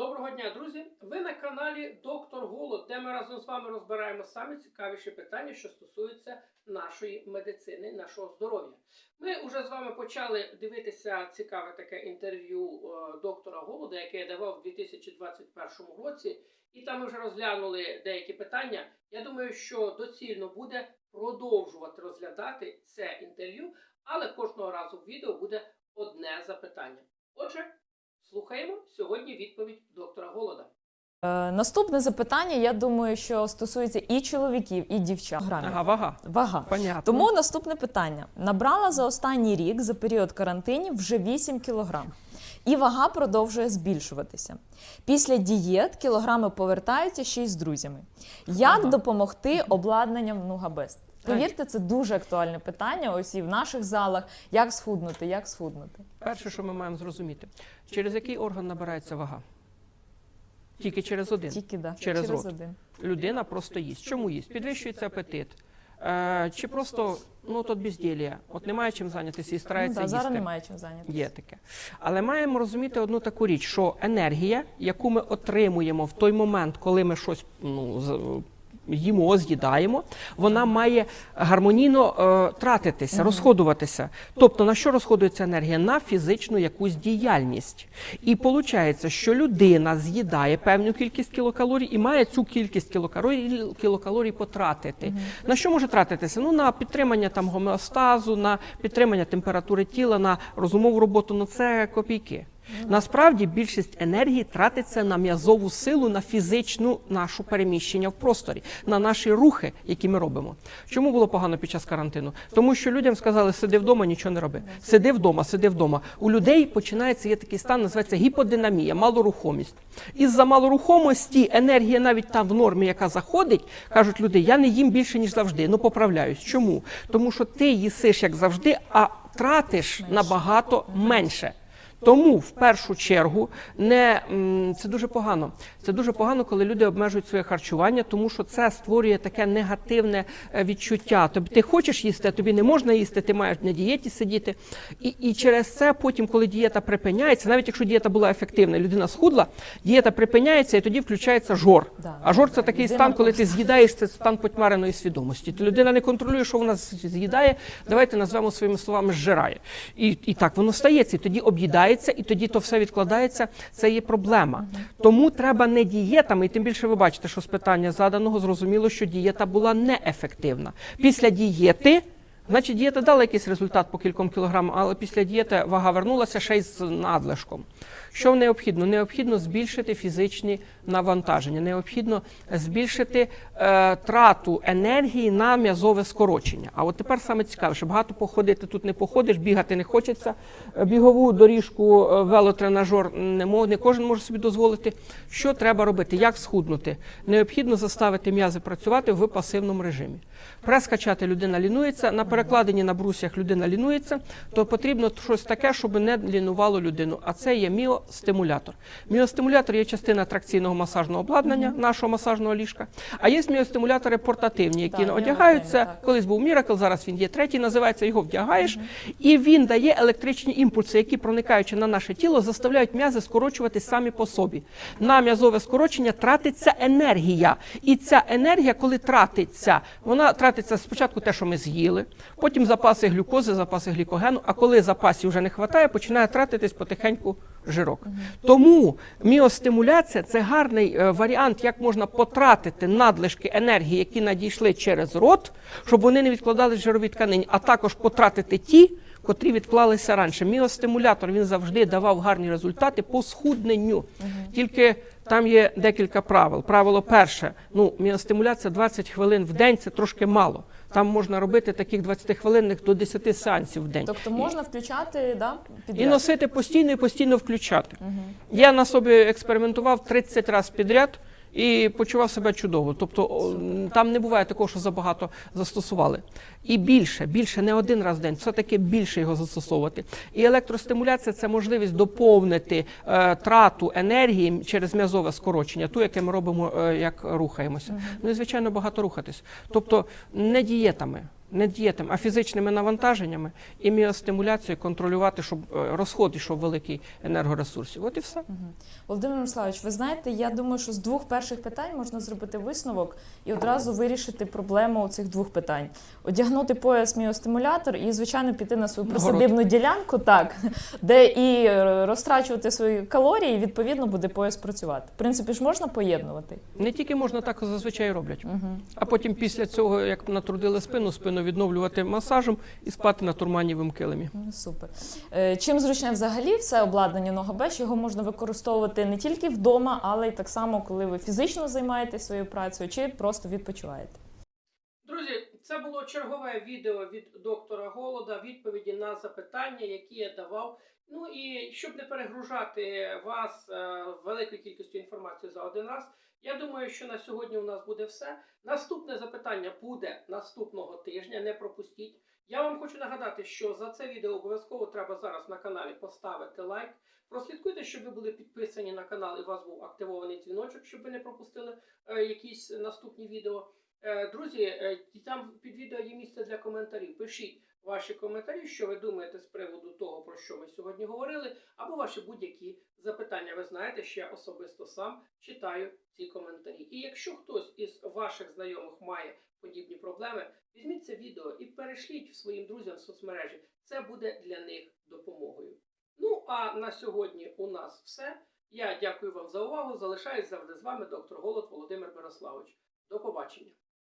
Доброго дня, друзі! Ви на каналі Доктор Голод, де ми разом з вами розбираємо саме цікавіші питання, що стосуються нашої медицини, нашого здоров'я. Ми вже з вами почали дивитися цікаве таке інтерв'ю е, доктора Голода, яке я давав у 2021 році, і там ми вже розглянули деякі питання. Я думаю, що доцільно буде продовжувати розглядати це інтерв'ю, але кожного разу в відео буде одне запитання. Отже, слухаємо сьогодні відповідь доктора Голода. Е, Наступне запитання, я думаю, що стосується і чоловіків, і дівчат. Грамів. Ага, вага. Вага. Понятно. Тому наступне питання: набрала за останній рік за період карантинів вже 8 кілограм. І вага продовжує збільшуватися. Після дієт кілограми повертаються ще й з друзями. Як Ага. допомогти обладнанням Нугабест? Повірте, це дуже актуальне питання. Ось і в наших залах. Як схуднути, як схуднути? Перше, що ми маємо зрозуміти, через який орган набирається вага? Тільки через один. Тільки да, Через рот. один. Людина просто їсть. Чому їсть? Підвищується апетит. Е, чи просто ну тут безділія. От немає чим зайнятися і Ну, старається да, їсти. зараз немає чим зайнятися. Є таке. Але маємо розуміти одну таку річ, що енергія, яку ми отримуємо в той момент, коли ми щось ну, їмо, з'їдаємо, вона має гармонійно е, тратитися, розходуватися. Тобто на що розходується енергія? На фізичну якусь діяльність. І виходить, що людина з'їдає певну кількість кілокалорій і має цю кількість кілокалорій, кілокалорій потратити. На що може тратитися? Ну на підтримання там гомеостазу, на підтримання температури тіла, на розумову роботу. Ну це копійки. Насправді більшість енергії тратиться на м'язову силу, на фізичну нашу переміщення в просторі, на наші рухи, які ми робимо. Чому було погано під час карантину? Тому що людям сказали, сиди вдома, нічого не роби. Сиди вдома, сиди вдома. У людей починається є такий стан, називається гіподинамія, малорухомість. Із-за малорухомості енергія навіть там в нормі, яка заходить, кажуть люди, я не їм більше ніж завжди. Ну поправляюсь. Чому? Тому що ти їсиш як завжди, а тратиш набагато менше. Тому в першу чергу не це дуже погано. Це дуже погано, коли люди обмежують своє харчування, тому що це створює таке негативне е, відчуття. Тобі ти хочеш їсти, а тобі не можна їсти, ти маєш на дієті сидіти. І, і через це потім, коли дієта припиняється, навіть якщо дієта була ефективна, людина схудла, дієта припиняється, і тоді включається жор. А жор це такий стан, коли ти з'їдаєш, це стан потьмареної свідомості. То людина не контролює, що вона з'їдає. Давайте назвемо своїми словами зжирає. І, і так воно стається, і тоді об'їдається, і тоді то все відкладається. Це є проблема. Тому треба не дієтами, і тим більше ви бачите, що з питання заданого зрозуміло, що дієта була неефективна. Після дієти. Значить, дієта дала якийсь результат по кільком кілограмам, але після дієти вага вернулася ще й з надлишком. Що необхідно? Необхідно збільшити фізичні навантаження, необхідно збільшити е, трату енергії на м'язове скорочення. А от тепер саме цікаве, що багато походити тут не походиш, бігати не хочеться. Е, Бігову доріжку, е, велотренажер не, мо- не кожен може собі дозволити. Що треба робити? Як схуднути? Необхідно заставити м'язи працювати в пасивному режимі. Прес качати людина лінується, на перекладенні на брусях людина лінується, то потрібно щось таке, щоб не лінувало людину. А це є міостимулятор. Міостимулятор є частина тракційного масажного обладнання, нашого масажного ліжка. А є міостимулятори портативні, які Так, одягаються. так. Колись був Міракл, зараз він є третій, називається його вдягаєш, і він дає електричні імпульси, які проникаючи на наше тіло, заставляють м'язи скорочуватись самі по собі. На м'язове скорочення тратиться енергія, і ця енергія, коли тратиться, вона тратиться спочатку те, що ми з'їли, потім запаси глюкози, запаси глікогену. А коли запасів вже не вистачає, починає тратитись потихеньку жирок. Тому міостимуляція це гарний е, варіант, як можна потратити надлишки енергії, які надійшли через рот, щоб вони не відкладали жирові тканині, а також потратити ті, котрі відклалися раніше. Міостимулятор він завжди давав гарні результати по схудненню. Тільки там є декілька правил. Правило перше: ну міостимуляція 20 хвилин в день це трошки мало. Там можна робити таких 20 хвилинних до 10 сеансів в день. Тобто можна включати да, І підряд? носити постійно і постійно включати. Я на собі експериментував 30 разів підряд і почував себе чудово. Тобто там не буває такого, що забагато застосували. І більше, більше не один раз в день, все-таки більше його застосовувати. І електростимуляція це можливість доповнити е, трату енергії через м'язове скорочення, ту, яке ми робимо, е, як рухаємося. Ну і звичайно багато рухатись. Тобто не дієтами. Не дієтами, а фізичними навантаженнями і міостимуляцією контролювати, щоб е, розход йшов великий енергоресурсів. От і все. Володимир Мирославович, ви знаєте, я думаю, що з двох перших питань можна зробити висновок і одразу вирішити проблему цих двох питань: одягнути пояс міостимулятор і, звичайно, піти на свою присадибну ділянку, так де і розтрачувати свої калорії, і відповідно буде пояс працювати. В принципі ж можна поєднувати. Не тільки можна так зазвичай роблять. Угу. А потім після цього, як натрудили спину, спину відновлювати масажем і спати на турманівому килимі. Ну, Супер. Е, Чим зручне взагалі все обладнання нога що його можна використовувати не тільки вдома, але й так само, коли ви фізично займаєтесь своєю працею, чи просто відпочиваєте. Друзі, це було чергове відео від доктора Голода, відповіді на запитання, які я давав. Ну і щоб не перегружати вас е, великою кількістю інформації за один раз, я думаю, що на сьогодні у нас буде все. Наступне запитання буде наступного тижня. Не пропустіть. Я вам хочу нагадати, що за це відео обов'язково треба зараз на каналі поставити лайк. Прослідкуйте, щоб ви були підписані на канал і у вас був активований дзвіночок, щоб ви не пропустили е, якісь наступні відео. Е, Друзі, е, там під відео є місце для коментарів. Пишіть ваші коментарі, що ви думаєте з приводу того, сьогодні говорили, або ваші будь-які запитання. Ви знаєте, що я особисто сам читаю ці коментарі. І якщо хтось із ваших знайомих має подібні проблеми, візьміть це відео і перешліть своїм друзям в соцмережі. Це буде для них допомогою. Ну а на сьогодні у нас все. Я дякую вам за увагу. Залишаюсь завжди з вами, доктор Голод Володимир Мирославович. До побачення.